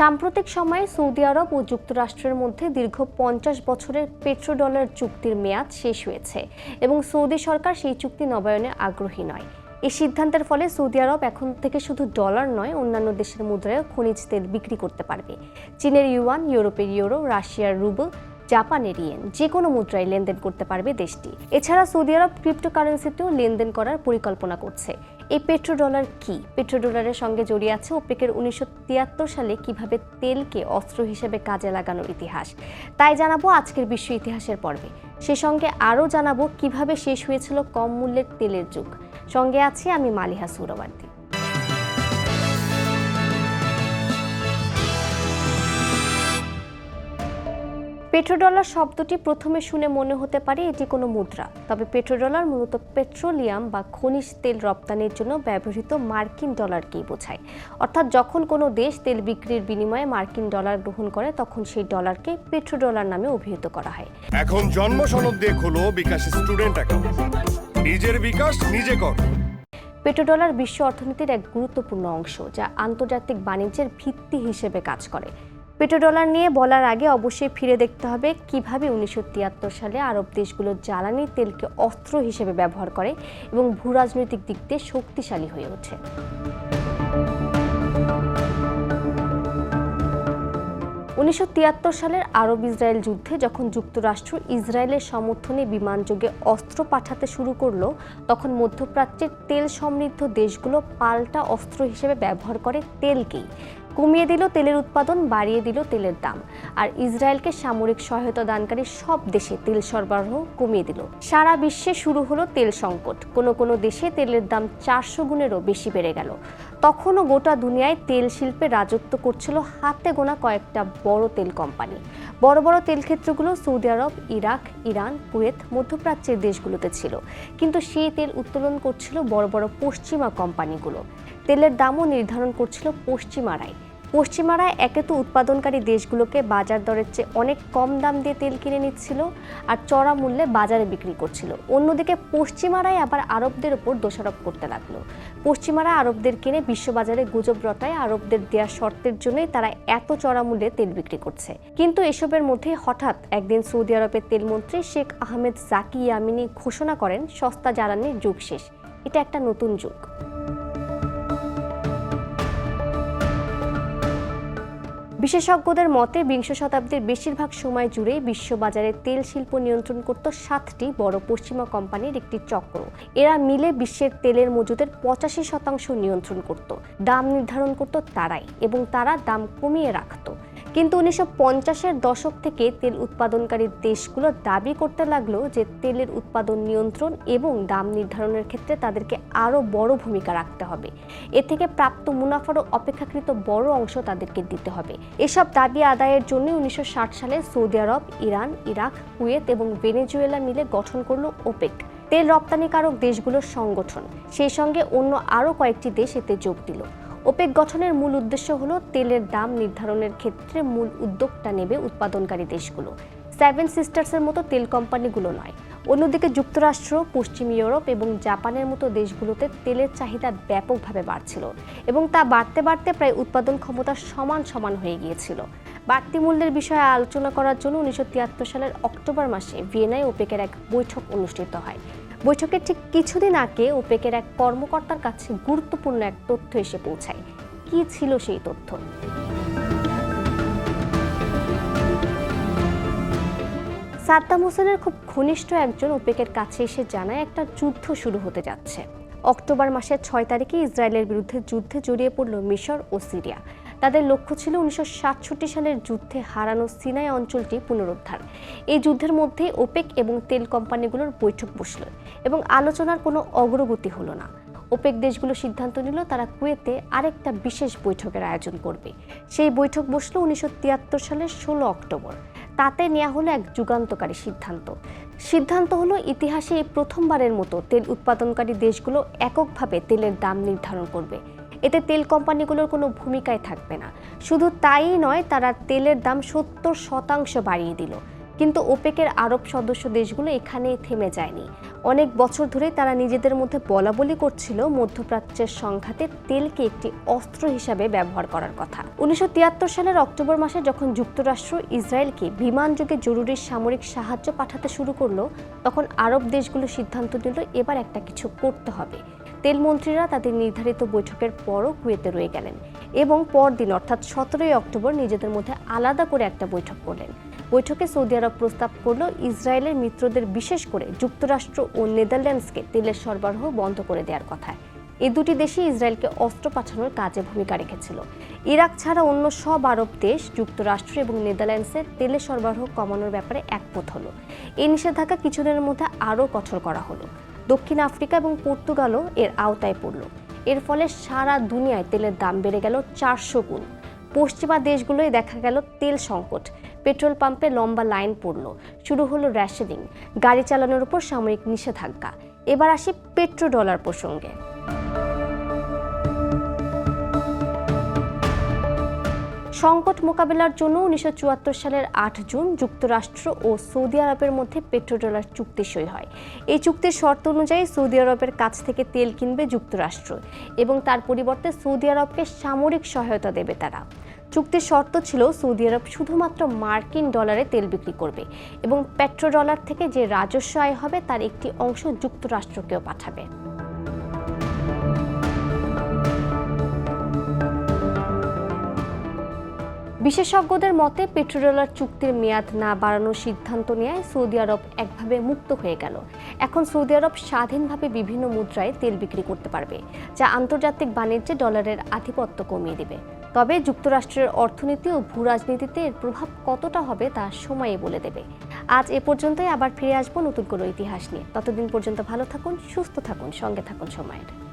সাম্প্রতিক সময়ে সৌদি আরব ও যুক্তরাষ্ট্রের মধ্যে দীর্ঘ পঞ্চাশ বছরের পেট্রো ডলার চুক্তির মেয়াদ শেষ হয়েছে এবং সৌদি সরকার সেই চুক্তি নবায়নে আগ্রহী নয়। এই সিদ্ধান্তের ফলে সৌদি আরব এখন থেকে শুধু ডলার নয়, অন্যান্য দেশের মুদ্রায় খনিজ তেল বিক্রি করতে পারবে। চীনের ইউয়ান, ইউরোপের ইউরো, রাশিয়ার রুবল জাপানের ইয়েন, যে কোনো মুদ্রায় লেনদেন করতে পারবে দেশটি। এছাড়া সৌদি আরব ক্রিপ্টোকারেন্সিতেও লেনদেন করার পরিকল্পনা করছে। এই পেট্রো ডলার কি? পেট্রো ডলারের সঙ্গে জড়িয়ে আছে ওপেকের উনিশশো তিয়াত্তর সালে কীভাবে তেলকে অস্ত্র হিসেবে কাজে লাগানোর ইতিহাস। তাই জানাব আজকের বিশ্ব ইতিহাসের পর্বে। সে সঙ্গে আরও জানাব কীভাবে শেষ হয়েছিল কম মূল্যের তেলের যুগ। সঙ্গে আছি আমি মালিহা সুরবার্দী পেট্রোডলার শব্দটি প্রথমে শুনে মনে হতে পারে এটি কোনো মুদ্রা। তবে পেট্রোডলার মূলত পেট্রোলিয়াম বা খনিজ তেল রপ্তানির জন্য ব্যবহৃত মার্কিন ডলারকেই বোঝায়। অর্থাৎ যখন কোনো দেশ তেল বিক্রির বিনিময়ে মার্কিন ডলার গ্রহণ করে তখন সেই ডলারকে পেট্রোডলার নামে অভিহিত করা হয়। এখন জন্ম সনদ দিয়ে খোলো বিকাশ স্টুডেন্ট অ্যাকাউন্ট। নিজের বিকাশ নিজে কর। পেট্রোডলার বিশ্ব অর্থনীতির এক গুরুত্বপূর্ণ অংশ যা আন্তর্জাতিক বাণিজ্যের ভিত্তি হিসেবে কাজ করে। পেট্রোডলার নিয়ে বলার আগে অবশ্যই ফিরে দেখতে হবে কীভাবে উনিশশো তিয়াত্তর সালে আরব দেশগুলো জ্বালানি তেলকে অস্ত্র হিসেবে ব্যবহার করে এবং ভূরাজনৈতিক দিক দিয়ে শক্তিশালী হয়ে ওঠে। উনিশশো তিয়াত্তর সালের আরব ইসরায়েল যুদ্ধে যখন যুক্তরাষ্ট্র ইসরায়েলের সমর্থনে বিমানযোগে অস্ত্র পাঠাতে শুরু করল, তখন মধ্যপ্রাচ্যের তেল সমৃদ্ধ দেশগুলো পাল্টা অস্ত্র হিসেবে ব্যবহার করে তেলকেই। কমিয়ে দিল তেলের উৎপাদন, বাড়িয়ে দিল তেলের দাম। আর ইসরায়েলকে সামরিক সহায়তা দানকারী সব দেশে তেল সরবরাহ কমিয়ে দিল। সারা বিশ্বে শুরু হলো তেল সংকট। কোনো কোনো দেশে তেলের দাম চারশো গুণেরও বেশি বেড়ে গেল। তখনও গোটা দুনিয়ায় তেল শিল্পে রাজত্ব করছিল হাতে গোনা কয়েকটা বড় তেল কোম্পানি। বড় বড় তেল ক্ষেত্রগুলো Saudi Arab, Iraq, Iran, Kuwait, মধ্যপ্রাচ্যের দেশগুলোতে ছিল। কিন্তু সেই তেল উত্তোলন করছিল বড় বড় পশ্চিমা কোম্পানিগুলো। তেলের দামও নির্ধারণ করছিল পশ্চিমারাই। পশ্চিমারা একে তো উৎপাদনকারী দেশগুলোকে বাজার দরের চেয়ে অনেক কম দাম দিয়ে তেল কিনে নিচ্ছিল আর চড়া মূল্যে বাজারে বিক্রি করছিল। অন্যদিকে পশ্চিমারাই আবার আরবদের ওপর দোষারোপ করতে লাগল। পশ্চিমারা আরবদের কিনে বিশ্ববাজারে গুজব রটায় আরবদের দেওয়া শর্তের জন্যই তারা এত চড়া মূল্যে তেল বিক্রি করছে। কিন্তু এসবের মধ্যে হঠাৎ একদিন সৌদি আরবের তেলমন্ত্রী শেখ আহমেদ জাকি ইয়ামিনী ঘোষণা করেন, সস্তা জ্বালানির যুগ শেষ। এটা একটা নতুন যুগ। বিশেষজ্ঞদের মতে, বিংশ শতাব্দীর বেশিরভাগ সময় জুড়ে বিশ্ববাজারে তেল শিল্প নিয়ন্ত্রণ করত সাতটি বড় পশ্চিমা কোম্পানির একটি চক্র। এরা মিলে বিশ্বের তেলের মজুদের পঁচাশি শতাংশ নিয়ন্ত্রণ করত। দাম নির্ধারণ করত তারাই এবং তারা দাম কমিয়ে রাখত। কিন্তু উনিশশো পঞ্চাশের দশক থেকে তেল উৎপাদনকারী দেশগুলো দাবি করতে লাগল যে তেলের উৎপাদন নিয়ন্ত্রণ এবং দাম নির্ধারণের ক্ষেত্রে তাদেরকে আরও বড় ভূমিকা রাখতে হবে। এ থেকে প্রাপ্ত মুনাফারও অপেক্ষাকৃত বড় অংশ তাদেরকে দিতে হবে। এসব দাবি আদায়ের জন্য উনিশশো ষাট সালে Saudi Arab, Iran, Iraq, Kuwait এবং ভেনেজুয়েলা মিলে গঠন করল ওপেক, তেল রপ্তানিকারক দেশগুলোর সংগঠন। সেই সঙ্গে অন্য আরও কয়েকটি দেশ এতে যোগ দিল। ওপেক গঠনের মূল উদ্দেশ্য হলো তেলের দাম নির্ধারণের ক্ষেত্রে মূল উদ্যোগটা নেবে উৎপাদনকারী দেশগুলো। সেভেন সিস্টার্সের মতো তেল কোম্পানিগুলো নয়। অন্যদিকে যুক্তরাষ্ট্র, পশ্চিম ইউরোপ এবং জাপানের মতো দেশগুলোতে তেলের চাহিদা ব্যাপকভাবে বাড়ছিল এবং তা বাড়তে বাড়তে প্রায় উৎপাদন ক্ষমতা সমান সমান হয়ে গিয়েছিল। বাড়তি মূল্যের বিষয়ে আলোচনা করার জন্য উনিশশো তিয়াত্তর সালের অক্টোবর মাসে ভিয়েনায় ওপেকের এক বৈঠক অনুষ্ঠিত হয়। বৈঠকের ঠিক কিছুদিন আগে ওপেকের এক কর্মকর্তার কাছে গুরুত্বপূর্ণ এক তথ্য এসে পৌঁছায়। কি ছিল সেই তথ্য? সাদ্দাম হোসেনের খুব ঘনিষ্ঠ একজন ওপেকের কাছে এসে জানায়, একটা যুদ্ধ শুরু হতে যাচ্ছে। অক্টোবর মাসের ছয় তারিখে ইসরায়েলের বিরুদ্ধে যুদ্ধে জড়িয়ে পড়ল মিশর ও সিরিয়া। তাদের লক্ষ্য ছিল উনিশশো সাতষট্টি সালের যুদ্ধে হারানো সিনাই অঞ্চলটি পুনরুদ্ধার। এই যুদ্ধের মধ্যে ওপেক এবং তেল কোম্পানিগুলোর বৈঠক বসল এবং আলোচনার কোনো অগ্রগতি হলো না। ওপেক দেশগুলো সিদ্ধান্ত নিল তারা কুয়েতে আরেকটা বিশেষ বৈঠকের আয়োজন করবে। সেই বৈঠক বসল উনিশশো সালের ষোলো অক্টোবর। তাতে নেওয়া হলো এক যুগান্তকারী সিদ্ধান্ত। সিদ্ধান্ত হলো ইতিহাসে এই প্রথমবারের মতো তেল উৎপাদনকারী দেশগুলো এককভাবে তেলের দাম নির্ধারণ করবে। এতে তেল কোম্পানিগুলোর কোনো ভূমিকায় থাকবে না। শুধু তাই নয়, তারা তেলের দাম সত্তর শতাংশ বাড়িয়ে দিল। কিন্তু ওপেকের আরব সদস্য দেশগুলো এখানেই থেমে যায়নি। অনেক বছর ধরে তারা নিজেদের মধ্যে বলা বলি করছিল মধ্যপ্রাচ্যের সংঘাতে তেলকে একটি অস্ত্র হিসাবে ব্যবহার করার কথা। উনিশশো তিয়াত্তর সালের অক্টোবর মাসে যখন যুক্তরাষ্ট্র ইসরায়েলকে বিমান যোগে জরুরি সামরিক সাহায্য পাঠাতে শুরু করল, তখন আরব দেশগুলো সিদ্ধান্ত নিল এবার একটা কিছু করতে হবে। তেল মন্ত্রীরা তাদের নির্ধারিত বৈঠকের পরও কুয়েতে রয়ে গেলেন এবং পরদিন, অর্থাৎ সতেরোই অক্টোবর, নিজেদের মধ্যে আলাদা করে একটা বৈঠক করলেন। বৈঠকে সৌদি আরব প্রস্তাব করল ইসরায়েলের মিত্রদের বিশেষ করে যুক্তরাষ্ট্র ও নেদারল্যান্ডসকে তেলের সরবরাহ বন্ধ করে দেওয়ার কথা এই দুটি দেশই ইসরায়েলকে অস্ত্র পাঠানোর কাজে ভূমিকা রেখেছিল। ইরাক ছাড়া অন্য সব আরব দেশ যুক্তরাষ্ট্র এবং নেদারল্যান্ডসের তেলের সরবরাহ কমানোর ব্যাপারে একমত হলো। এই নিষেধাজ্ঞা কিছুদিনের মধ্যে আরও কঠোর করা হলো। দক্ষিণ আফ্রিকা এবং পর্তুগালও এর আওতায় পড়ল। এর ফলে সারা দুনিয়ায় তেলের দাম বেড়ে গেল চারশো গুণ। পশ্চিমা দেশগুলোয় দেখা গেল তেল সংকট। পেট্রোল পাম্পে লম্বা লাইন পড়ল। শুরু হলো র্যাশনিং গাড়ি চালানোর উপর সাময়িক নিষেধাজ্ঞা। এবার আসি পেট্রো ডলার প্রসঙ্গে। সংকট মোকাবেলার জন্য উনিশশো চুয়াত্তর সালের আট জুন যুক্তরাষ্ট্র ও সৌদি আরবের মধ্যে পেট্রোডলার চুক্তি সই হয়। এই চুক্তির শর্ত অনুযায়ী সৌদি আরবের কাছ থেকে তেল কিনবে যুক্তরাষ্ট্র এবং তার পরিবর্তে সৌদি আরবকে সামরিক সহায়তা দেবে তারা। চুক্তির শর্ত ছিল সৌদি আরব শুধুমাত্র মার্কিন ডলারে তেল বিক্রি করবে এবং পেট্রো ডলার থেকে যে রাজস্ব আয় হবে তার একটি অংশ যুক্তরাষ্ট্রকেও পাঠাবে। বিশেষজ্ঞদের মতে, পেট্রোডলার চুক্তির মেয়াদ না বাড়ানোর সিদ্ধান্ত নেয় সৌদি আরব একভাবে মুক্ত হয়ে গেল। এখন সৌদি আরব স্বাধীনভাবে বিভিন্ন মুদ্রায় তেল বিক্রি করতে পারবে, যা আন্তর্জাতিক বাণিজ্যে ডলারের আধিপত্য কমিয়ে দেবে। তবে যুক্তরাষ্ট্রের অর্থনীতি ও ভূ রাজনীতিতে এর প্রভাব কতটা হবে তা সময়ে বলে দেবে। আজ এ পর্যন্তই, আবার ফিরে আসব নতুন কোনো ইতিহাস নিয়ে। ততদিন পর্যন্ত ভালো থাকুন, সুস্থ থাকুন, সঙ্গে থাকুন সময়ের।